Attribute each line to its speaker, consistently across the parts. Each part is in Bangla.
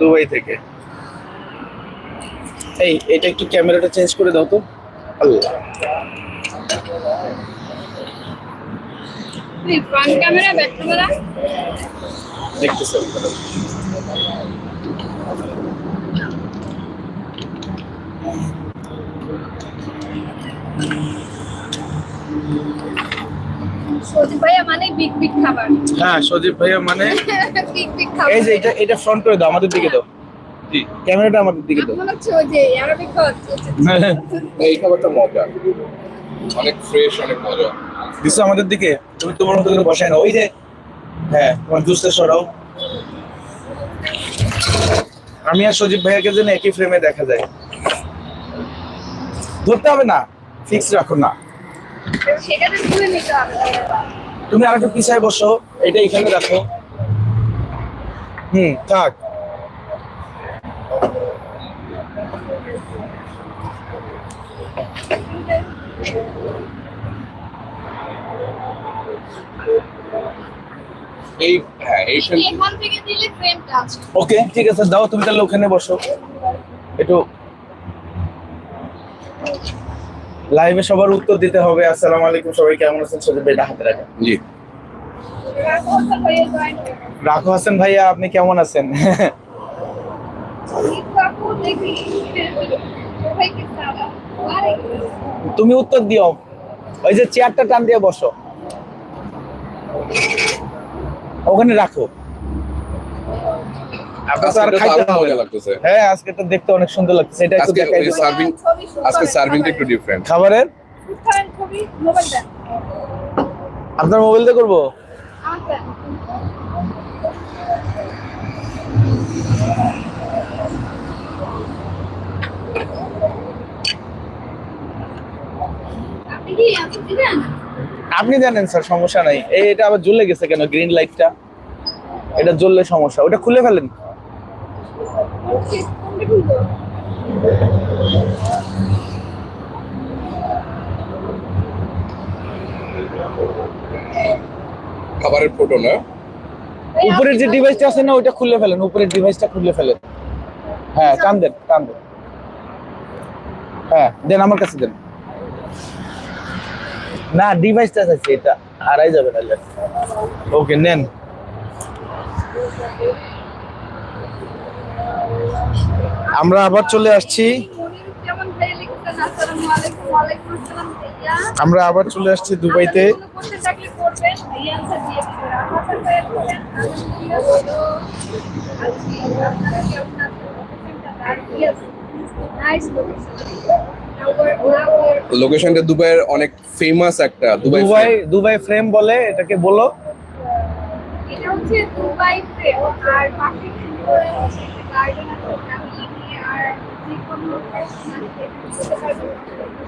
Speaker 1: দুবাই থেকে। এই এটা একটু ক্যামেরাটা চেঞ্জ করে দাও তো। Allah.
Speaker 2: Front camera back camera
Speaker 1: দেখতেছি।
Speaker 2: সজিব ভাইয়া মানে বিগ বিগ খাবার।
Speaker 1: হ্যাঁ সজীব ভাইয়া মানে
Speaker 2: বিগ বিগ খাবার।
Speaker 1: এই যে এটা এটা ফ্রন্ট করে দাও আমাদের দিকে দাও।
Speaker 3: জি।
Speaker 1: ক্যামেরাটা আমাদের দিকে দাও।
Speaker 2: মনে হচ্ছে ওই যে আরবিক
Speaker 3: এই খাবারটা মজা। অনেক ফ্রেশ অনেক মজা।
Speaker 1: দিছো আমাদের দিকে। তুমি তোমার মতো করে বসায় না ওই যে হ্যাঁ তোমার জুসটা সরাও। আমি আর সজীব ভাইয়াকে যেন একই ফ্রেমে দেখা যায়। ধরতে হবে না। ফিক্স রাখো না
Speaker 2: সেটাতে তুলে নিতে হবে
Speaker 1: তুমি আর একটু পিছায় বসো এটা এখানে রাখো। হুম থাক।
Speaker 3: এই হ্যাঁ এই
Speaker 2: এখান থেকে দিলে ফ্রেমটা আছে
Speaker 1: ওকে ঠিক আছে দাও তুমি তাহলে ওখানে বসো। একটু লাইভে সবার উত্তর দিতে হবে। আসসালামু আলাইকুম সবাই কেমন আছেন? সজীব ভাইটা হাতে রাখেন
Speaker 3: জি।
Speaker 1: রাখো হাসান ভাইয়া আপনি কেমন আছেন? তুমি উত্তর দিও। ওই যে চেয়ারটা টান দিয়ে বসো। ওখানে রাখো আপনার তো আর
Speaker 3: আজকে তো
Speaker 1: খাইতে
Speaker 3: আরও
Speaker 1: হবে
Speaker 3: মজা
Speaker 1: না।
Speaker 3: লাগতেছে
Speaker 1: হ্যাঁ আজকে তো দেখতে অনেক সুন্দর লাগছে এটা একটু দেখাই
Speaker 3: সার্ভিং আজকে সার্ভিংটা একটু ডিফারেন্ট
Speaker 1: খাবারের? আপনার মোবাইল দিয়ে করব?
Speaker 2: আপনি
Speaker 1: জানেন স্যার সমস্যা নাই। এই এটা আবার জ্বলে গেছে কেন গ্রিন লাইটটা এটা জ্বললে সমস্যা। ওটা খুলে ফেলেন?
Speaker 3: খাবারের ফটো না?
Speaker 1: উপরের যে ডিভাইসটা আছে না ওইটা খুলে ফেলেন উপরের ডিভাইসটা খুলে ফেলেন। হ্যাঁ টান দেন টান দেন। হ্যাঁ দেন আমার কাছে দেন। না ডিভাইসটা আছে এটা হারাই যাবে তাহলে ওকে নেন। আমরা আবার চলে আসছি।
Speaker 2: মনির যেমন ভাই লিখছেন আসসালামু আলাইকুম ওয়ালাইকুম আসসালাম ভাইয়া
Speaker 1: আমরা আবার চলে আসছি দুবাইতে।
Speaker 2: লোকেশনটা
Speaker 3: দুবাইয়ের অনেক ফেমাস একটা দুবাই
Speaker 1: দুবাই দুবাই ফ্রেম বলে এটাকে বলো।
Speaker 2: এটা হচ্ছে দুবাই ফ্রেম আর একটা গার্ডেন আছে ফ্যামিলি নিয়ে আর যে কোনো এখানে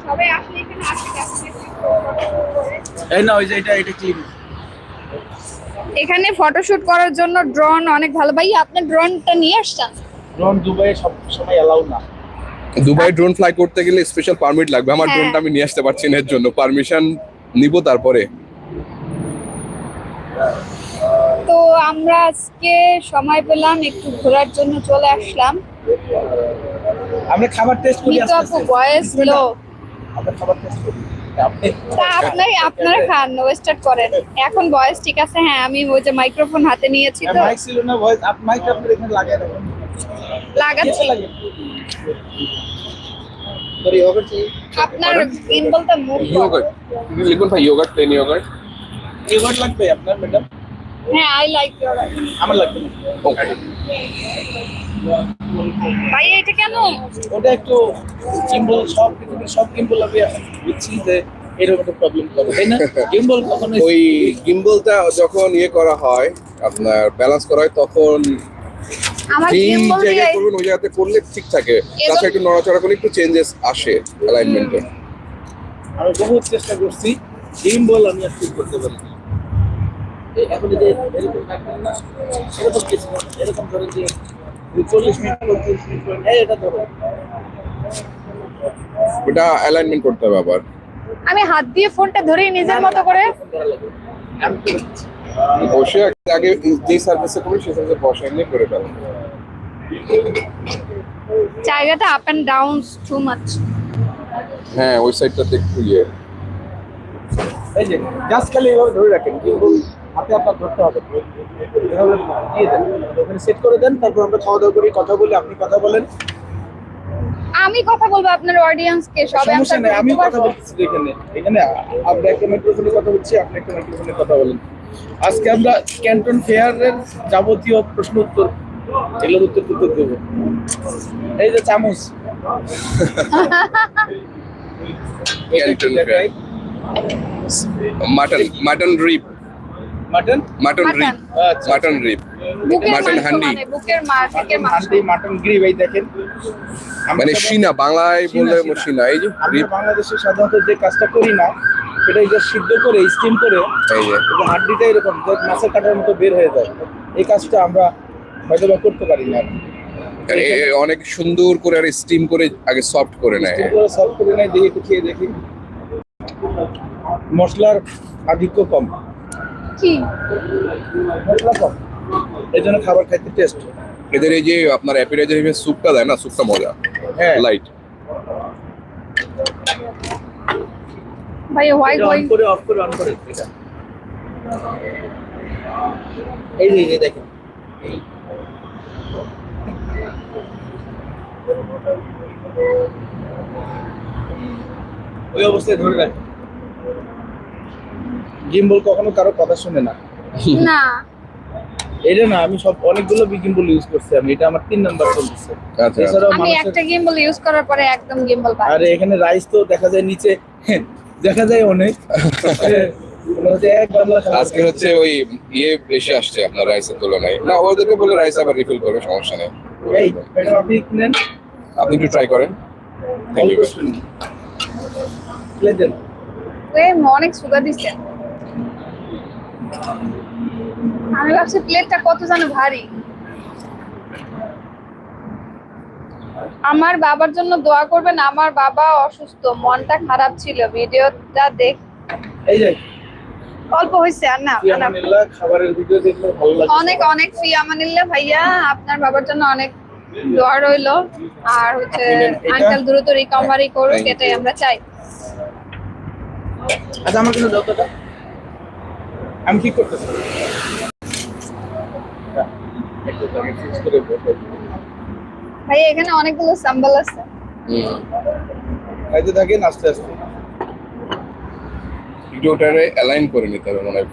Speaker 2: সবাই আসলে এখানে আসে
Speaker 1: এই না ওই যে এটা এটা ক্লিন
Speaker 2: এখানে ফটোশুট করার জন্য ড্রোন অনেক ভালো। ভাই আপনার ড্রোনটা নিয়ে আসছেন?
Speaker 1: ড্রোন দুবাই সব সময় এলাউ না।
Speaker 3: দুবাই ড্রোন ফ্লাই করতে গেলে স্পেশাল পারমিট লাগবে। আমার
Speaker 2: হ্যাঁ।
Speaker 3: ড্রোনটা আমি নিয়ে আসতে পারছি না এর জন্য। পারমিশন নিব তারপরে।
Speaker 2: তো আমরা আজকে সময় পেলাম একটু ঘোরার জন্য চলে আসলাম।
Speaker 1: আমরা খাবার টেস্ট করি
Speaker 2: মিতু আপু
Speaker 1: আস্তে।
Speaker 2: বয়স লো।
Speaker 1: আমরা খাবার টেস্ট করি।
Speaker 2: তা আপনার আপনারা খান স্টার্ট করেন। এখন বয়স ঠিক আছে হ্যাঁ আমি ওই যে মাইক্রোফোন হাতে নিয়েছি তো।
Speaker 1: মাইক ছিল না ভয়েস আপ মাইক আপনার এখানে লাগিয়ে রাখুন।
Speaker 2: লাগাচ্ছি।
Speaker 1: লাগে? সরি ওভার চাই?
Speaker 2: আপনার গিম্বলটা মুভ
Speaker 3: ইয়োগার্ট লিখুন ভাই ইয়োগার্ট প্লেন ইয়োগার্ট
Speaker 1: ইয়োগার্ট লাগবে আপনার ম্যাডাম
Speaker 2: হ্যাঁ আই লাইক ইউর
Speaker 1: আমার লাগবে না।
Speaker 3: ওকে
Speaker 2: ভাই এটা কেন?
Speaker 1: ওটা একটু সব পৃথিবীর সব আমি বুঝছি যে এরকম একটা প্রবলেম হবে তাই না? গিম্বল কখনো
Speaker 3: ওই গিম্বলটা যখন ইয়ে করা হয় আপনার ব্যালেন্স করা হয় তখন
Speaker 2: আমার
Speaker 3: যেই জায়গায় করবেন ওই জায়গাতে করলে ঠিক থাকে। তাছাড়া একটু নড়াচড়া করলে একটু চেঞ্জেস আসে অ্যালাইনমেন্টে
Speaker 1: আমি বহুত চেষ্টা করছি গিম্বল আমি আর ঠিক করতে পারি। এখন যে এরকম থাকবেন না এরকম কিছু এরকম ধরেন যে চল্লিশ মিনিট পঁয়ত্রিশ মিনিট এই এটা ধরো।
Speaker 3: ওটা অ্যালাইনমেন্ট করতে হবে আবার।
Speaker 2: আমি হাত দিয়ে ফোনটা ধরে নিজের মতো করে।
Speaker 3: বসে আগে যে সার্ভিসে করবেন সেই সার্ভিসে বসে এমনি করে ফেলেন
Speaker 2: জায়গাটা up and down too much
Speaker 3: হ্যাঁ ওই সাইডটাতে একটু ইয়ে।
Speaker 1: এই যে জাস্ট খালি এভাবে ধরে রাখেন। কিন্তু হাতে আপনার ধরতে হবে। দিয়ে দেন। ওখানে সেট করে দেন তারপর আমরা খাওয়া দাওয়া করি কথা বলি আপনি কথা বলেন।
Speaker 2: আমি কথা বলব আপনার অডিয়েন্সকে সবে
Speaker 1: সমস্যা
Speaker 2: answer
Speaker 1: নেই আমি কথা। বলতেছি এখানে। এখানে আমরা একটা মাইক্রোফোনে কথা বলছি আপনি একটা মাইক্রোফোনে কথা বলেন। আজকে আমরা ক্যান্টন ফেয়ারের যাবতীয় প্রশ্ন উত্তর এগুলোর উত্তর উত্তর দেবো। এই যে চামচ।
Speaker 3: Canton fair mutton mutton rib
Speaker 1: mutton
Speaker 3: mutton. Rib
Speaker 1: আচ্ছা
Speaker 3: মাটন রিপ মাটন হান্ডি।
Speaker 2: মানে
Speaker 1: হান্ডি মাটন গ্রিভ এই দেখেন।
Speaker 3: মানে সিনা বাংলায় বললে
Speaker 1: সিনা।
Speaker 3: এই যে
Speaker 1: বাংলাদেশে সাধারণত যে কাজটা করি না সেটা এই সিদ্ধ করে স্টিম করে
Speaker 3: যে।
Speaker 1: হাড্ডিটা এরকম যে মাছের কাটার মতো বের হয়ে যায়। এই কাজটা আমরা হয়তো বা করতে পারি না।
Speaker 3: অনেক সুন্দর করে আর স্টিম করে আগে সফট করে নেয়।
Speaker 1: স্টিম করে করে নেয় দেখি একটু খেয়ে দেখি। মশলার আধিক্য কম।
Speaker 2: কি?
Speaker 1: মশলা জন্য খাবার খাইতে টেস্ট
Speaker 3: এদের এই যে আপনার অ্যাপিটাইজার হিসেবে স্যুপটা দেয় না স্যুপটা মজা।
Speaker 1: হ্যাঁ।
Speaker 3: লাইট
Speaker 2: ভাই হোয়াই
Speaker 1: অন করে অফ করে অন করে। এটা। এই যে এই দেখেন। ওই অবস্থায় ধরে রাখ গিম্বল কখনো কারও কথা শুনে না।
Speaker 2: না।
Speaker 1: এটা না আমি সব অনেকগুলো গিম্বল ইউজ করছি আমি এটা আমার তিন নাম্বার চলতেছে।
Speaker 3: আচ্ছা
Speaker 1: এছাড়াও
Speaker 2: আমি একটা গিম্বল ইউজ করার পরে একদম গিম্বল পাই।
Speaker 1: আরে এখানে রাইস তো দেখা যায় নিচে দেখা যায় অনেক।
Speaker 3: আজকে হচ্ছে ওই ইয়ে বেশি আসছে আপনার রাইসের তুলনায়। না ওদেরকে বলে রাইস আবার রিফিল করবে সমস্যা নেই।
Speaker 1: আপনি নেন
Speaker 3: আপনি একটু ট্রাই করেন। থ্যাংক ইউ
Speaker 2: অনেক সুগার দিচ্ছে আমি ভাবছি প্লেটটা কত যেন ভারী। আমার বাবার জন্য দোয়া করবেন আমার বাবা অসুস্থ মনটা খারাপ ছিল ভিডিওটা দেখ
Speaker 1: এই যে
Speaker 2: অল্প হয়েছে আর না
Speaker 1: খাবারের ভিডিও দেখলে ভালো লাগে
Speaker 2: অনেক অনেক ফি আমানিল্লাহ ভাইয়া আপনার বাবার জন্য অনেক দোয়া রইল। আর হচ্ছে আঙ্কেল দ্রুত রিকভারি করুক এটাই আমরা চাই।
Speaker 1: আচ্ছা আমার কিন্তু যতটা আমি ঠিক করতেছি? হ্যাঁ।
Speaker 2: ভাই এখানে অনেকগুলো সাম্বাল আছে।
Speaker 1: খাইতে থাকেন আস্তে আস্তে।
Speaker 3: একটু ওটারে অ্যালাইন করে নিতে হবে মনে হয়।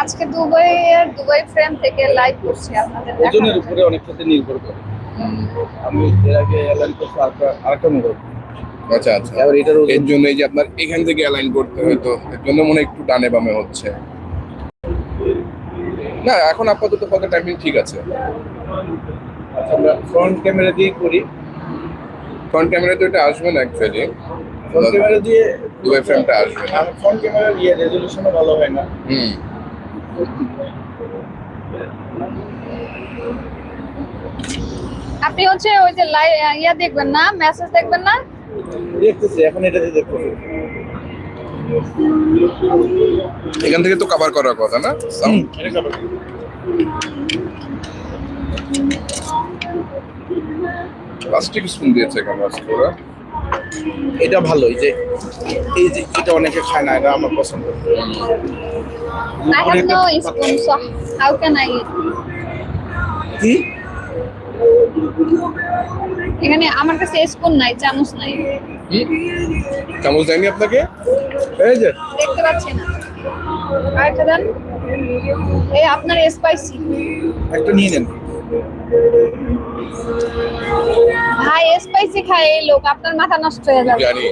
Speaker 2: আজকে দুবাই এর দুবাই ফ্রেম থেকে লাইভ করছি আপনাদের
Speaker 1: ওজনের উপরে অনেক ক্ষেত্রে নির্ভর করে। আমি এর আগে অ্যালাইন করছি আরেকটা- আরেকটা মোবাইল
Speaker 3: আচ্ছা আচ্ছা।
Speaker 1: এবার এটার
Speaker 3: এর জন্য এই যে আপনার এখান থেকে অ্যালাইন করতে হয় তো এর জন্য মনে হয় একটু ডানে বামে হচ্ছে। না এখন আপাতত কত টাইমিং ঠিক আছে।
Speaker 1: আচ্ছা, আমরা ফ্রন্ট ক্যামেরা দিয়ে করি।
Speaker 3: ফ্রন্ট ক্যামেরা তো এটা আসবে না অ্যাকচুয়ালি
Speaker 1: ফ্রন্ট ক্যামেরা দিয়ে
Speaker 3: দুবাই ফ্রেমটা আসবে না।
Speaker 1: ফ্রন্ট ক্যামেরার ইয়ে রেজলিউশনও ভালো হয় না।
Speaker 3: হুম।
Speaker 2: আপনি হচ্ছে ওই যে লাই ইয়া দেখবেন না মেসেজ দেখবেন না?
Speaker 1: দেখতেছি এখন এটাতে দেখতেছি।
Speaker 3: এখান থেকে তো কভার করার কথা না?
Speaker 1: এটা
Speaker 3: প্লাস্টিক স্পুন দিয়েছে এখানে ওরা।
Speaker 1: এটা ভালো এই যে এই যে এটা অনেকে খায় না এটা আমার পছন্দ।
Speaker 2: I have no spoon so how can I eat?
Speaker 1: কি?
Speaker 2: এখানে আমার কাছে স্পুন নাই চামচ নাই?
Speaker 3: চামচ দেয়নি আপনাকে?
Speaker 1: এই যে।
Speaker 2: দেখতে পাচ্ছি না আরেকটা দেন। এই আপনার স্পাইসি
Speaker 1: একটা নিয়ে নেন।
Speaker 2: ভাই স্পাইসি খায় এই লোক আপনার মাথা নষ্ট হয়ে যাবে।
Speaker 3: জানি।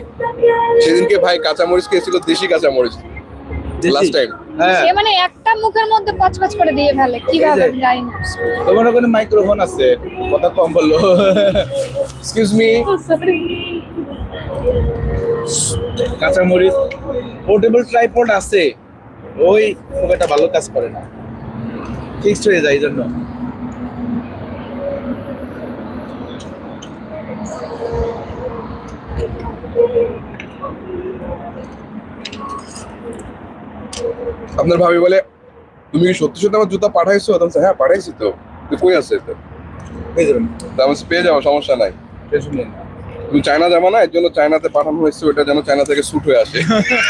Speaker 3: সেদিনকে ভাই কাঁচামরিচ খেয়েছিল দেশি কাঁচামরিচ। লাস্ট টাইম
Speaker 2: সে মানে একটা মুখের মধ্যে পাঁচ করে দিয়ে ফেলে কীভাবে? জানি না।
Speaker 1: তোমার ওখানে মাইক্রোফোন আছে? কথা কম বলল
Speaker 3: এক্সকিউজ মি
Speaker 1: কাঁচামরিচ। পোর্টেবল ট্রাইপড আছে। ওই খুব একটা ভালো কাজ করে না। ফিক্সড হয়ে যায় এই জন্য
Speaker 3: আপনার ভাবি বলে তুমি কি সত্যি সত্যি আমার জুতা পাঠাইছো? আমি বলছি, হ্যাঁ পাঠাইছি তো। কই আছে তো
Speaker 4: পেয়ে যাবেন
Speaker 3: তারপর পেয়ে যাব সমস্যা
Speaker 4: নাই।
Speaker 3: তুমি চায়না যাব না এর জন্য চায়নাতে পাঠানো হয়েছে ওটা যেন চায়না থেকে শুট হয়ে আসে।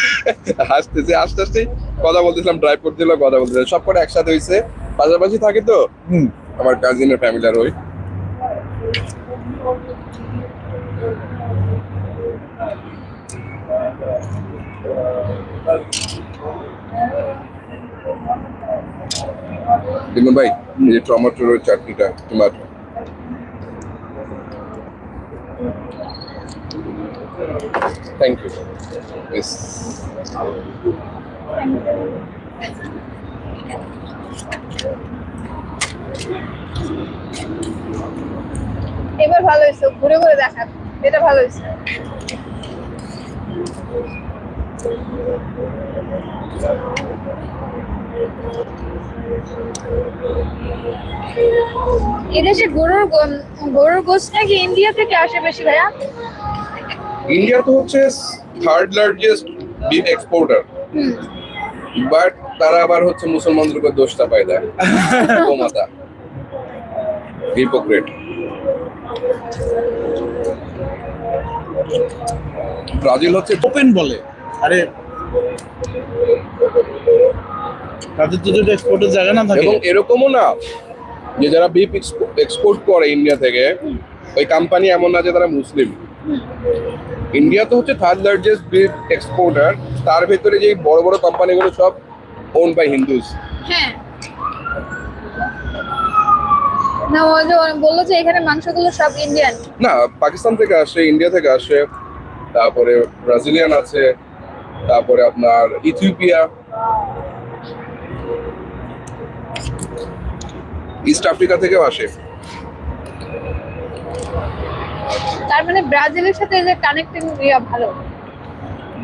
Speaker 3: হাসতেছে আস্তে আস্তে কথা বলতেছিলাম ড্রাইভ করতেছিলাম কথা বলতেছিলাম। সব কটা একসাথে হয়েছে পাশাপাশি থাকে তো আমার কাজিনের ফ্যামিলি আর ওই। দেখুন ভাই, এই যে টমেটোর চাটনিটা তোমার থ্যাংক ইউ ইয়েস
Speaker 2: এবার ভালো হয়েছে, ঘুরে ঘুরে দেখান এটা ভালো হয়েছে। এদেশে গরুর গরুর গোস নাকি ইন্ডিয়া থেকে আসে বেশি ভাইয়া?
Speaker 3: ইন্ডিয়া তো হচ্ছে থার্ড লার্জেস্ট বিফ এক্সপোর্টার
Speaker 2: হুম।
Speaker 3: বাট তারা আবার হচ্ছে মুসলমানদের উপর দোষটা পায় দেয় গোমাতা। হিপোক্রেট ব্রাজিল হচ্ছে
Speaker 4: ওপেন বলে। আরে। তাদের তো যদি এক্সপোর্টের জায়গা না থাকে।
Speaker 3: এবং এরকমও না যে যারা বিফ এক্সপোর্ট করে ইন্ডিয়া থেকে ওই কোম্পানি এমন না যে তারা মুসলিম। ইন্ডিয়া তো হচ্ছে থার্ড লার্জেস্ট বিফ এক্সপোর্টার তার ভেতরে যে বড় বড় কোম্পানিগুলো সব ওন বাই হিন্দুস
Speaker 2: হ্যাঁ। না ও যে বলল যে এখানে মাংসগুলো সব ইন্ডিয়ান
Speaker 3: না পাকিস্তান থেকে আসে ইন্ডিয়া থেকে আসে তারপরে ব্রাজিলিয়ান আছে তারপরে আপনার ইথিওপিয়া ইস্ট আফ্রিকা থেকেও আসে।
Speaker 2: তার মানে ব্রাজিলের সাথে যে কানেক্টিং ইয়া ভালো।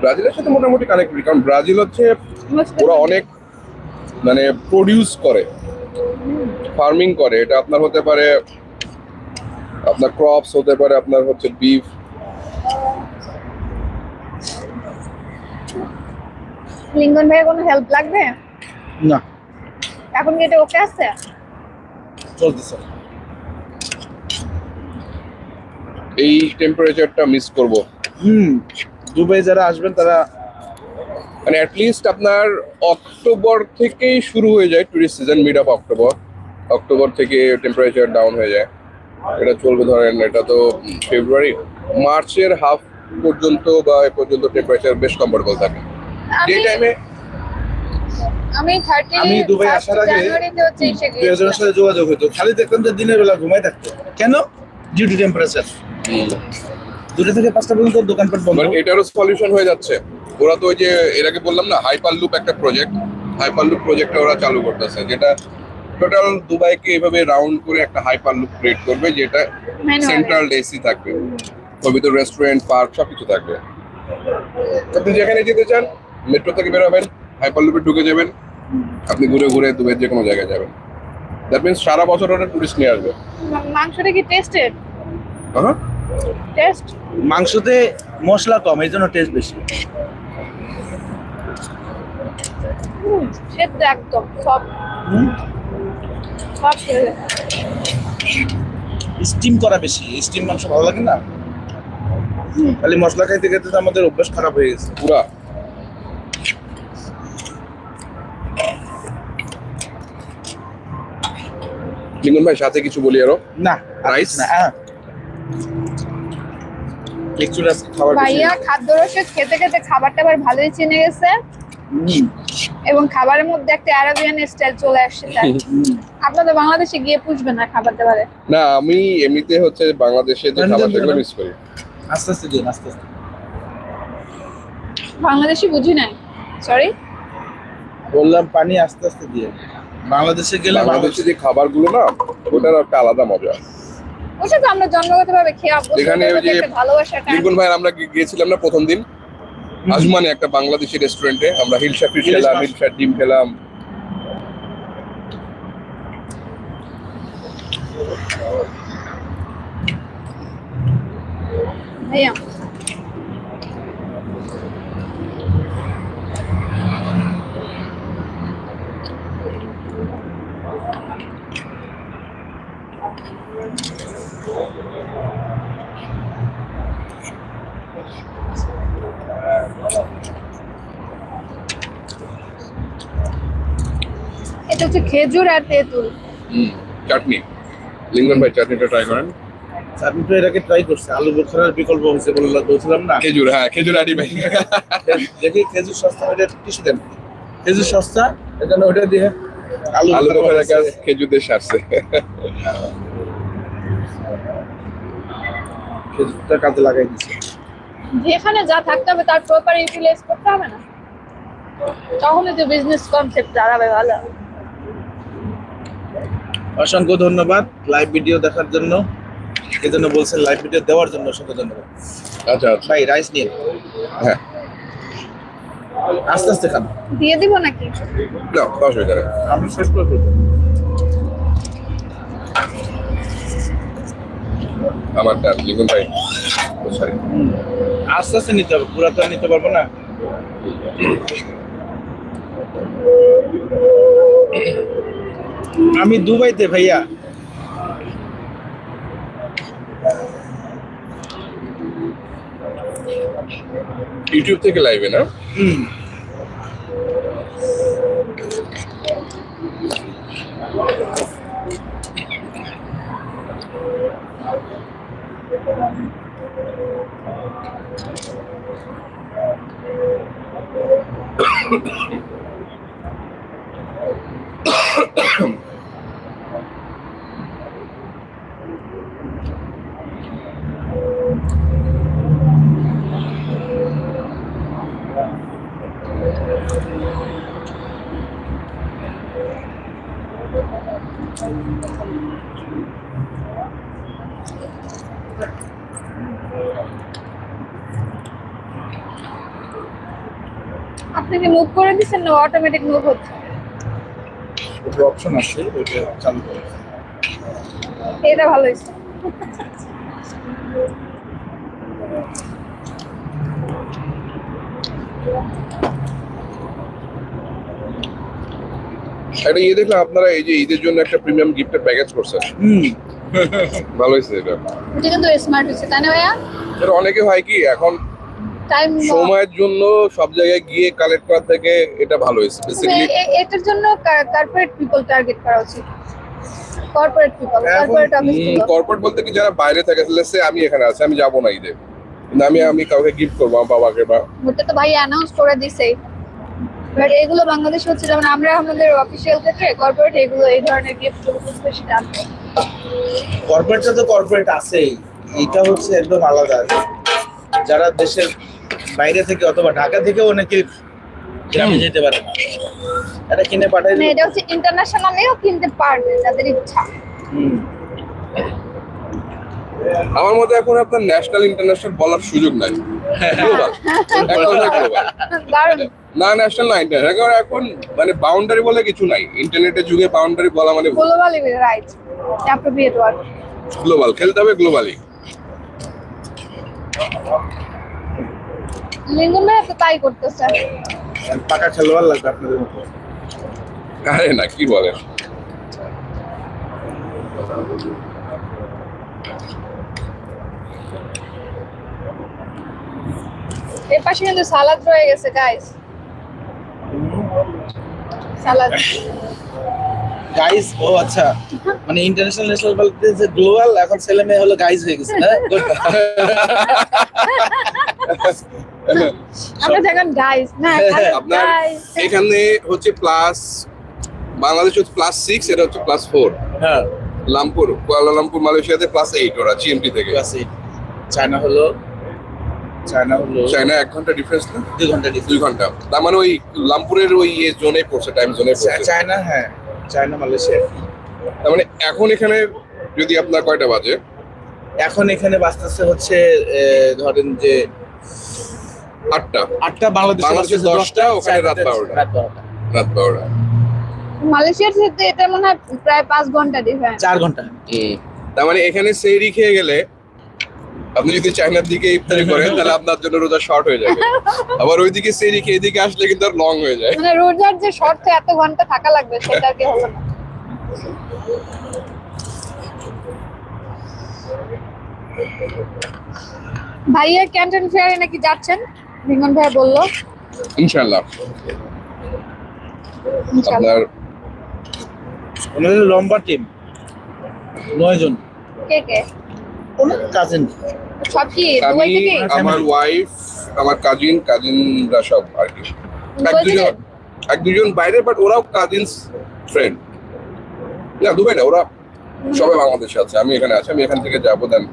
Speaker 3: ব্রাজিলের সাথে মোটামুটি কানেক্টেড কারণ ব্রাজিল হচ্ছে ওরা অনেক মানে প্রডিউস করে ফার্মিং করে। এটা আপনার হতে পারে আপনার ক্রপস হতে পারে আপনার হচ্ছে বিফ
Speaker 2: লিঙ্গন ভাইয়ের কোনো হেল্প লাগবে?
Speaker 4: না।
Speaker 2: এখন কি এটা ওকে আছে?
Speaker 4: চলতেছে।
Speaker 3: এই টেম্পারেচারটা মিস করব।
Speaker 4: হুম দুবাই যারা আসবেন তারা
Speaker 3: মানে অ্যাটলিস্ট আপনার অক্টোবর থেকেই শুরু হয়ে যায় tourist season mid of October October থেকে টেম্পারেচার ডাউন হয়ে যায়। এটা চলবে ধরেন এটা তো ফেব্রুয়ারি মার্চের হাফ পর্যন্ত বা এ পর্যন্ত টেম্পারেচার বেশ কমফোর্টেবল থাকে।
Speaker 2: আমি
Speaker 3: টাইমে
Speaker 2: আমি
Speaker 4: দুবাই আসার আগে
Speaker 2: জানুয়ারিতে হচ্ছে
Speaker 4: প্রিয়জনের সাথে যোগাযোগ হতো খালি দেখতাম যে দিনের বেলা ঘুমাই থাকতো। কেন? ডিউটি টেম্পারেচার দুটো থেকে পাঁচটা পর্যন্ত দোকানপাট বন্ধ।
Speaker 3: বাট এটারও সলিউশন হয়ে যাচ্ছে। ওরা তো ওই যে এর আগে বললাম না হাইপার লুপ একটা প্রজেক্ট হাইপার লুপ প্রজেক্টটা ওরা চালু করতেছে যেটা টোটাল দুবাইকে এভাবে রাউন্ড করে একটা হাইপার লুপ ক্রিয়েট করবে যেটা সেন্ট্রাল এসি থাকবে। ওর ভিতরে রেস্টুরেন্ট পার্ক সবকিছু থাকবে। আপনি যেখানে যেতে চান মেট্রো থেকে বেরোবেন হাইপার লুপে ঢুকে যাবেন। আপনি ঘুরে ঘুরে দুবাইয়ের যে কোনো জায়গায় যাবেন। দ্যাট মিনস সারা বছর ওরা টুরিস্ট নিয়ে আসবে।
Speaker 2: মাংসটা কি টেস্টেড
Speaker 3: হ্যাঁ
Speaker 2: টেস্ট
Speaker 4: মাংসতে মশলা কম এই জন্য টেস্ট বেশি।
Speaker 2: সেদ্ধ একদম সব। সব
Speaker 4: স্টিম করা বেশি স্টিম মাংস ভালো লাগে না? খালি মশলা খাইতে খেতে তো আমাদের অভ্যাস খারাপ হয়ে গেছে।
Speaker 3: পুরা। লিঙ্গন ভাই সাথে কিছু বলি আরও?
Speaker 4: না? না হ্যাঁ।
Speaker 2: ভাইয়া খাদ্য খেতে খেতে খাবার টাবার ভালোই চিনে গেছে। এবং খাবারের মধ্যে একটা আরাবিয়ান স্টাইল চলে আসছে। আপনাদের বাংলাদেশে গিয়ে পুষবে না খাবার দাবারে
Speaker 3: না আমি এমনিতে হচ্ছে বাংলাদেশে যে খাবার সেগুলো মিস করি।
Speaker 4: আস্তে আস্তে দিন আস্তে আস্তে।
Speaker 2: বাংলাদেশি বুঝি নাই। সরি
Speaker 4: বললাম পানি আস্তে আস্তে দিয়ে। বাংলাদেশে গেলে
Speaker 3: বাংলাদেশে যে খাবারগুলো না ওটার একটা আলাদা মজা।
Speaker 2: ওটা তো আমরা জন্মগত ভাবে খেয়ে অভ্যস্ত
Speaker 3: এখানে ওই যে লিঙ্গন ভাই আমরা গিয়েছিলাম না প্রথম দিন। আজমানে একটা বাংলাদেশি রেস্টুরেন্টে আমরা হিলসা ফিশ খেলাম। হিলসা ডিম খেলাম।
Speaker 2: ভাইয়া হচ্ছে খেজুর আর তেঁতুল।
Speaker 3: চাটনি। লিঙ্গন ভাই চাটনিটা ট্রাই করেন।
Speaker 1: তো এটাকে ট্রাই করছি। আলু বোখারার বিকল্প হয়েছে বললাম বলছিলাম না?
Speaker 3: খেজুর হ্যাঁ খেজুর আডি ভাই।
Speaker 1: দেখি খেজুর সস্তা টিসু দেন। খেজুর সস্তা এজন্য ওইটা দিয়ে আলু
Speaker 3: আলু কাজ খেজুর দিয়ে সারছে।
Speaker 1: খেজুরটা কাজে লাগাই দিচ্ছে
Speaker 2: যেখানে যা থাকতে হবে তার প্রপার ইউটিলাইজ করতে হবে না। তাহলে যে বিজনেস কনসেপ্ট দাঁড়াবে ভালো।
Speaker 1: অসংখ্য ধন্যবাদ লাইভ ভিডিও দেখার জন্য। এজন্য বলছেন লাইভ ভিডিও দেওয়ার জন্য অসংখ্য ধন্যবাদ।
Speaker 3: আচ্ছা আচ্ছা।
Speaker 1: ভাই রাইস নিয়ে।
Speaker 3: হ্যাঁ।
Speaker 1: আস্তে আস্তে খান।
Speaker 2: দিয়ে দিব নাকি?
Speaker 3: না অসুবিধা নেই
Speaker 1: আমি শেষ করে ফেলব।
Speaker 3: আমার লিঙ্গন ভাই। সরি
Speaker 1: আস্তে আস্তে নিতে হবে পুরা তো আর নিতে পারব না। আমি দুবাইতে ভাইয়া।
Speaker 3: ইউটিউব থেকে লাইভে না?
Speaker 1: হুম।
Speaker 2: আপনি কি মুভ করে দিচ্ছেন না অটোমেটিক মুভ হচ্ছে?
Speaker 1: ওটা অপশন আছে ওইটা চালু করে
Speaker 2: এটা ভালো হয়েছে।
Speaker 3: একটা ইয়ে দেখলাম আপনারা এই যে ঈদের জন্য একটা প্রিমিয়াম গিফটের প্যাকেজ করছেন।
Speaker 1: হুম।
Speaker 3: ভালো হয়েছে এটা।
Speaker 2: এটা কিন্তু স্মার্ট হচ্ছে তাই না ভাইয়া?
Speaker 3: এটা অনেকে হয় কি এখন
Speaker 2: টাইম
Speaker 3: সময়ের জন্য সব জায়গায় গিয়ে কালেক্ট করা থেকে এটা ভালো হয়েছে বেসিক্যালি
Speaker 2: এটার জন্য কর্পোরেট পিপল টার্গেট করা উচিত। Corporate people corporate office
Speaker 3: corporate বলতে কি যারা বাইরে থাকে আমি এখানে আছি আমি যাব না ঈদে। আমি আমি কাউকে গিফট করব আমার বাবাকে বা
Speaker 2: ওটা তো ভাই অ্যানাউন্স করে দিছে। বাট এগুলো বাংলাদেশে হচ্ছে যেমন আমরা আমাদের অফিসিয়াল ক্ষেত্রে কর্পোরেট এগুলো এই ধরনের গিফট বেশি টানবে
Speaker 1: কর্পোরেটটা তো কর্পোরেট আছেই। এটা হচ্ছে একদম আলাদা। যারা দেশের বাইরে থেকে অথবা ঢাকা থেকে অনেকে গ্রামে যেতে পারে না। এটা কিনে পাঠাই
Speaker 2: মানে
Speaker 1: দিলে-
Speaker 2: এটা হচ্ছে ইন্টারন্যাশনালেও কিনতে পারবে যাদের ইচ্ছা।
Speaker 1: হুম।
Speaker 3: আমার মতে এখন আপনার ন্যাশনাল ইন্টারন্যাশনাল বলার সুযোগ নাই।
Speaker 2: দারুণ।
Speaker 3: না ন্যাশনাল না ইন্টারন্যাশনাল এখন মানে বাউন্ডারি বলে কিছু নাই। ইন্টারনেটের যুগে বাউন্ডারি বলা মানে
Speaker 2: globally right appropriate word
Speaker 3: global খেলতে হবে গ্লোবালি
Speaker 2: লিঙ্গন ভাই তো তাই করতেছে।
Speaker 1: পাকা খেলোয়াড় লাগবে আপনাদের মতো।
Speaker 3: আরে না কি বলে?
Speaker 2: এর পাশে কিন্তু সালাদ রয়ে গেছে গাইস
Speaker 1: গাইস ও আচ্ছা মানে ইন্টারন্যাশনাল ন্যাশনাল বলতে যে গ্লোবাল এখন ছেলে মেয়ে হলো গাইস হয়ে গেছে না?
Speaker 2: আমরা দেখেন গাইস না
Speaker 3: আপনার এখানে হচ্ছে প্লাস বাংলাদেশ হচ্ছে প্লাস সিক্স এটা হচ্ছে প্লাস ফোর
Speaker 1: হ্যাঁ।
Speaker 3: লামপুর কুয়ালালামপুর মালয়েশিয়াতে প্লাস এইট ওরা জিএমটি থেকে।
Speaker 1: ঠিক আছে চায়না হলো চায়না হলো
Speaker 3: চায়না এক ঘণ্টা ডিফারেন্স না?
Speaker 1: দুই ঘণ্টা
Speaker 3: দুই ঘণ্টা। তার মানে ওই লামপুরের ওই ইয়ে জোনে পড়ছে টাইম জোনে পড়ছে।
Speaker 1: চায়না হ্যাঁ চায়না মালয়েশিয়া।
Speaker 3: তার মানে এখন এখানে যদি আপনার কয়টা বাজে?
Speaker 1: এখন এখানে হচ্ছে ধরেন যে
Speaker 3: আটটা।
Speaker 1: আটটা বাংলাদেশ
Speaker 3: দশটা, ওখানে রাত বারোটা।
Speaker 1: রাত বারোটা।
Speaker 3: রাত বারোটা।
Speaker 2: মালয়েশিয়ার সাথে এটা মনে হয় প্রায় পাঁচ ঘণ্টা ডিফারেন্স
Speaker 1: চার ঘণ্টা।
Speaker 3: তার মানে এখানে সেরি খেয়ে গেলে আপনি যদি চায়নার দিকে ইফতারি করেন তাহলে আপনার জন্য রোজা শর্ট হয়ে যাবে। আবার ওইদিকে সেরি খেয়ে এদিকে আসলে কিন্তু আর লং হয়ে যায়।
Speaker 2: মানে রোজার যে শর্তে এত ঘণ্টা থাকা লাগবে সেটা কি হলো না। ভাইয়া ক্যান্টন ফেয়ারে নাকি যাচ্ছেন? রিঙ্গন ভাইয়া বলল।
Speaker 3: ইনশাল্লাহ
Speaker 2: ইনশাআল্লাহ।
Speaker 3: আপনার
Speaker 4: লম্বা টিম নয় জন
Speaker 2: কে কে?
Speaker 4: অনেক কাজিন
Speaker 2: সব কি দুবাই থেকে?
Speaker 3: আমার ওয়াইফ আমার কাজিন কাজিনরা সব আর কি। এক দুজন এক দুজন বাইরে বাট ওরাও কাজিনস ফ্রেন্ড না দুবাই না ওরা সবাই বাংলাদেশে আছে আমি এখানে আছি আমি এখান থেকে যাব দেন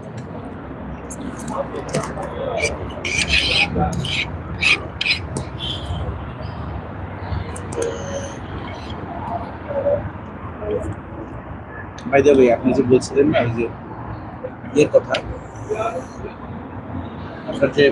Speaker 4: ভাই দেবে আপনি যে বলছিলেন না যে ইয়ের কথা। আপনার যে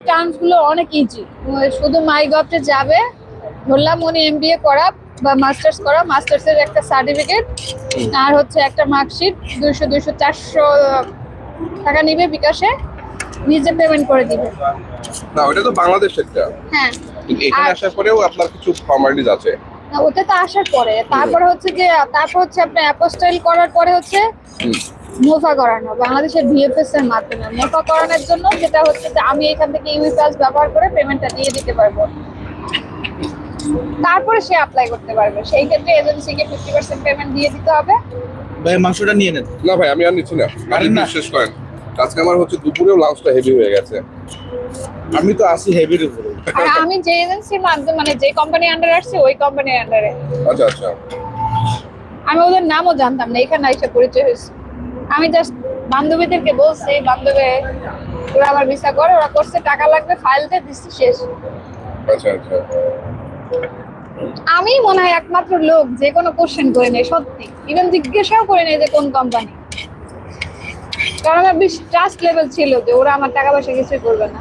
Speaker 2: টার্মসগুলো অনেক ইজি শুধু মাই গভটে যাবে। ধরলাম উনি এমবিএ করা বা মাস্টার্স করা মাস্টার্স এর একটা সার্টিফিকেট আর হচ্ছে একটা মার্কশিট দুইশো দুইশো চারশো টাকা নিবে বিকাশে নিজে পেমেন্ট করে দিবে।
Speaker 3: না ওটা তো বাংলাদেশ একটা।
Speaker 2: হ্যাঁ।
Speaker 3: এখানে আসার পরেও আপনার কিছু ফর্মালিটিস আছে।
Speaker 2: না, ওটা তো আসার পরে। তারপরে হচ্ছে যে তারপর হচ্ছে আপনি অ্যাপোস্টাইল করার পরে হচ্ছে। মোফা করানো বাংলাদেশের ভিএফএস এর মাধ্যমে। মোফা করানোর জন্য যেটা হচ্ছে যে আমি এখান থেকে ইউই ব্যবহার করে পেমেন্টটা দিয়ে দিতে পারব। তারপরে সে অ্যাপ্লাই করতে পারবে। সেই ক্ষেত্রে এজেন্সিকে ফিফটি পার্সেন্ট পেমেন্ট দিয়ে দিতে হবে।
Speaker 4: ভাই মাংসটা নিয়ে নেন।
Speaker 3: না ভাই আমি আর নিচ্ছি না।
Speaker 4: আরে না।
Speaker 3: শেষ করেন। আজকে আমার হচ্ছে দুপুরেও লাঞ্চটা হেভি হয়ে গেছে।
Speaker 4: আমি তো আসি হেভির উপরে।
Speaker 2: আর আমি যে এজেন্সির মাধ্যমে মানে যে কোম্পানি আন্ডারে আসছি ওই কোম্পানির আন্ডারে
Speaker 3: আচ্ছা আচ্ছা।
Speaker 2: আমি ওদের নামও জানতাম না এখানে এসে পরিচয় হয়েছে। আমি জাস্ট বান্ধবীদেরকে বলছি বান্ধবী ওরা আমার ভিসা করে ওরা করছে টাকা লাগবে ফাইলতে দিচ্ছি শেষ।
Speaker 3: আচ্ছা আচ্ছা।
Speaker 2: আমি মনে হয় একমাত্র লোক যে কোনো কোশ্চেন করে নেই সত্যি। ইভেন জিজ্ঞাসাও করে নেই যে কোন কোম্পানি কারণ আমার বেশ ট্রাস্ট লেভেল ছিল যে ওরা আমার টাকা পয়সা কিছুই করবে না।